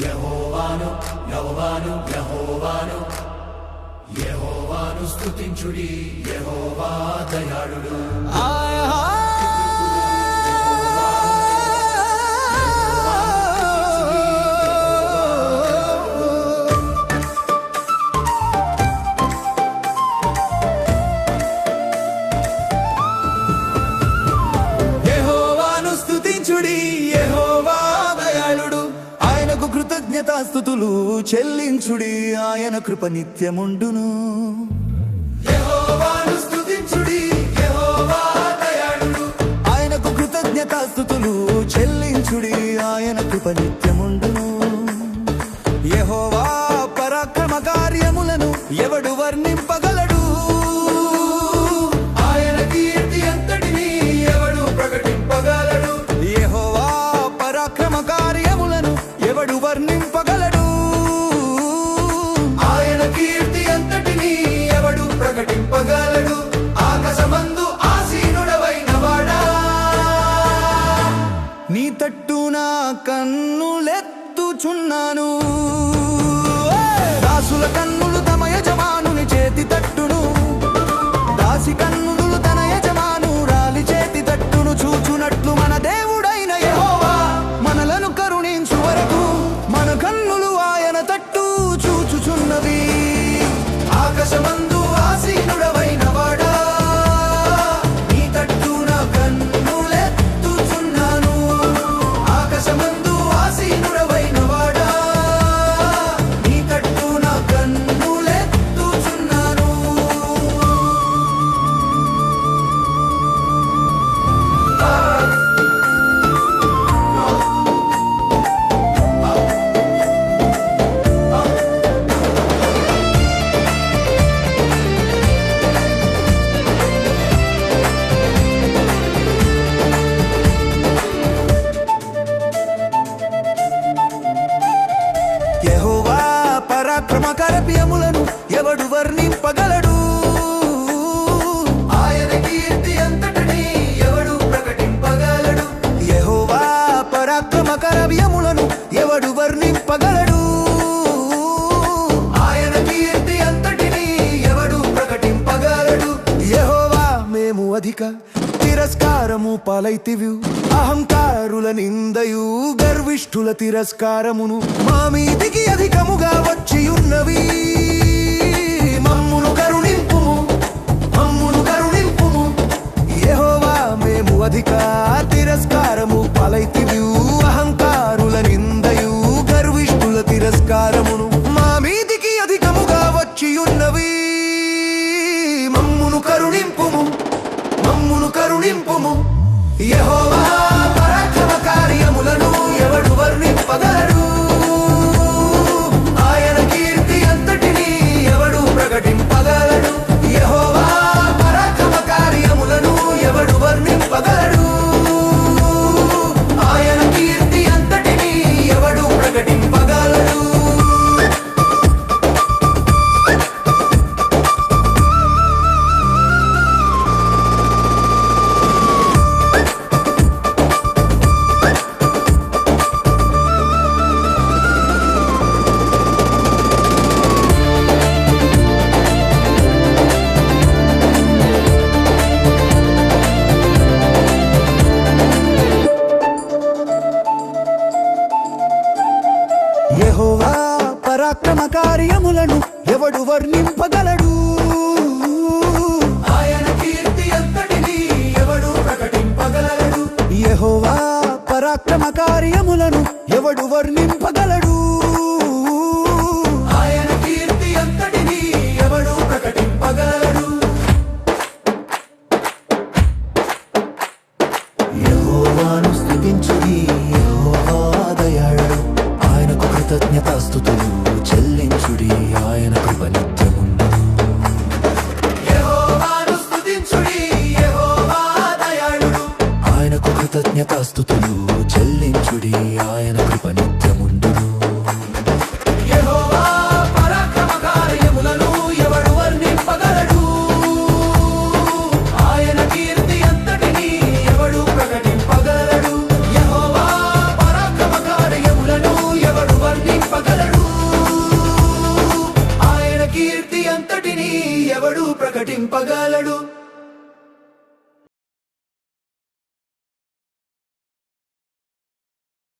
యహోవాను యహోవాను యహోవాను. యహోవాను స్తుతించుడి యహోవా దయాళుడు. యెహోవాను కృతజ్ఞతాస్థుతులు చెల్లించుడి ఆయన కృప నిత్యముండును. ఆయనకు కృతజ్ఞతాస్థుతులు చెల్లించుడి ఆయన కృప నిత్యముండును. యెహోవా పరాక్రమ కార్యములను ఎవడు వర్ణింపగలడు పరాక్రమ కరపియములను ఎవడు వర్ణింపగలడు? ఆయన కీర్తి అంతటిని ఎవడు ప్రకటింపగలడు? యెహోవా పరాక్రమ కరవ్యములను ఎవడు వర్ణింపగలడు? ఆయన కీర్తి అంతటిని ఎవడు ప్రకటింపగలడు? యహోవా మేము అధిక తిరస్కారము పాలైతివి అహంకారుల నిందయు గర్విష్ఠుల తిరస్కారమును మా మీదికి కరుణింపుము మమ్మును కరుణింపుము. యహోవా పరాక్రమ కార్యములను ఎవడు వర్ణింపగలడు పరాక్రమ కార్యములను ఎవడు వర్ణింపగలడు? ఆయన కీర్తి అంతటిని ఎవడు ప్రకటింపగలడు? యెహోవా పరాక్రమ కార్యములను ఎవడు వర్ణింపగలడు? ఆయన కీర్తి అంతటిని ఎవడు ప్రకటింపగలడు? యెహోవాను స్తుతించుడి యెహోవా దయాళుడు. ఆయనకు కృతజ్ఞతాస్తుతులు ధన్యతాస్తుతులు. ఎవడు వర్ణి ప్రకటింపగలడు? ఆయన కీర్తి అంతటిని ఎవడు ప్రకటింపగలడు?